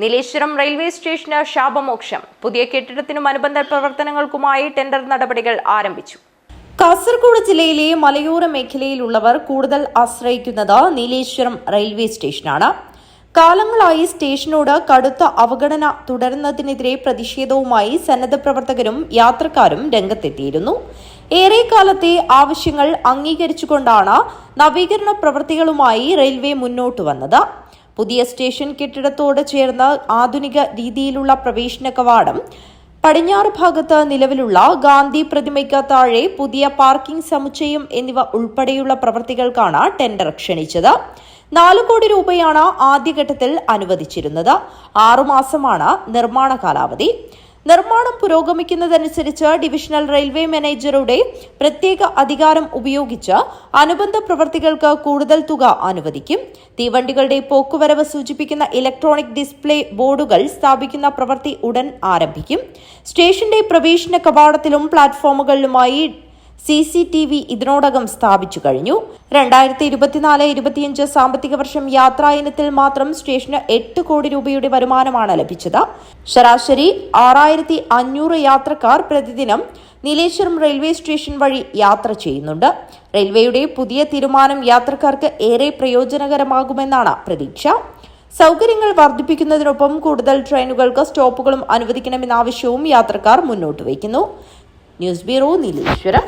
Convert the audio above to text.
Nileshwaram railway സ്റ്റേഷന് ശാപമോക്ഷം. പുതിയ കെട്ടിടത്തിനും അനുബന്ധ പ്രവർത്തനങ്ങൾക്കുമായി tender നടപടികൾ ആരംഭിച്ചു. കാസർഗോഡ് ജില്ലയിലെ മലയോര മേഖലയിലുള്ളവർ കൂടുതൽ ആശ്രയിക്കുന്നത് നീലേശ്വരം റെയിൽവേ സ്റ്റേഷനാണ്. കാലങ്ങളായി സ്റ്റേഷനോട് കടുത്ത അവഗണന തുടരുന്നതിനെതിരെ പ്രതിഷേധവുമായി സന്നദ്ധ പ്രവർത്തകരും യാത്രക്കാരും രംഗത്തെത്തിയിരുന്നു. ഏറെക്കാലത്തെ ആവശ്യങ്ങൾ അംഗീകരിച്ചുകൊണ്ടാണ് നവീകരണ പ്രവൃത്തികളുമായി റെയിൽവേ മുന്നോട്ട് വന്നത്. പുതിയ സ്റ്റേഷൻ കെട്ടിടത്തോട് ചേർന്ന ആധുനിക രീതിയിലുള്ള പ്രവേശന കവാടം. പടിഞ്ഞാറ് ഭാഗത്ത് നിലവിലുള്ള ഗാന്ധി പ്രതിമയ്ക്ക് താഴെ പുതിയ പാർക്കിംഗ് സമുച്ചയം എന്നിവ ഉൾപ്പെടെയുള്ള പ്രവൃത്തികൾക്കാണ് ടെൻഡർ ക്ഷണിച്ചത്. നാല് കോടി രൂപയാണ് ആദ്യഘട്ടത്തിൽ അനുവദിച്ചിരുന്നത്. ആറുമാസമാണ് നിർമ്മാണ കാലാവധി. നിർമ്മാണം പുരോഗമിക്കുന്നതനുസരിച്ച് ഡിവിഷണൽ റെയിൽവേ മാനേജറുടെ പ്രത്യേക അധികാരം ഉപയോഗിച്ച് അനുബന്ധ പ്രവർത്തികൾക്ക് കൂടുതൽ തുക അനുവദിക്കും. തീവണ്ടികളുടെ പോക്കുവരവ് സൂചിപ്പിക്കുന്ന ഇലക്ട്രോണിക് ഡിസ്പ്ലേ ബോർഡുകൾ സ്ഥാപിക്കുന്ന പ്രവൃത്തി ഉടൻ ആരംഭിക്കും. സ്റ്റേഷന്റെ പ്രവേശന കവാടത്തിലും പ്ലാറ്റ്ഫോമുകളിലുമായി സി സി ടി വി ഇതിനോടകം സ്ഥാപിച്ചു കഴിഞ്ഞു. രണ്ടായിരത്തി ഇരുപത്തിനാല് ഇരുപത്തിയഞ്ച് സാമ്പത്തിക വർഷം യാത്രാ ഇനത്തിൽ മാത്രം സ്റ്റേഷന് എട്ട് കോടി രൂപയുടെ വരുമാനമാണ് ലഭിച്ചത്. ശരാശരി ആറായിരത്തി അഞ്ഞൂറ് യാത്രക്കാർ പ്രതിദിനം നീലേശ്വരം റെയിൽവേ സ്റ്റേഷൻ വഴി യാത്ര ചെയ്യുന്നുണ്ട്. റെയിൽവേയുടെ പുതിയ തീരുമാനം യാത്രക്കാർക്ക് ഏറെ പ്രയോജനകരമാകുമെന്നാണ് പ്രതീക്ഷ. സൗകര്യങ്ങൾ വർദ്ധിപ്പിക്കുന്നതിനൊപ്പം കൂടുതൽ ട്രെയിനുകൾക്ക് സ്റ്റോപ്പുകളും അനുവദിക്കണമെന്ന ആവശ്യവും യാത്രക്കാർ മുന്നോട്ട് വയ്ക്കുന്നു. News bureau Nileshwaram.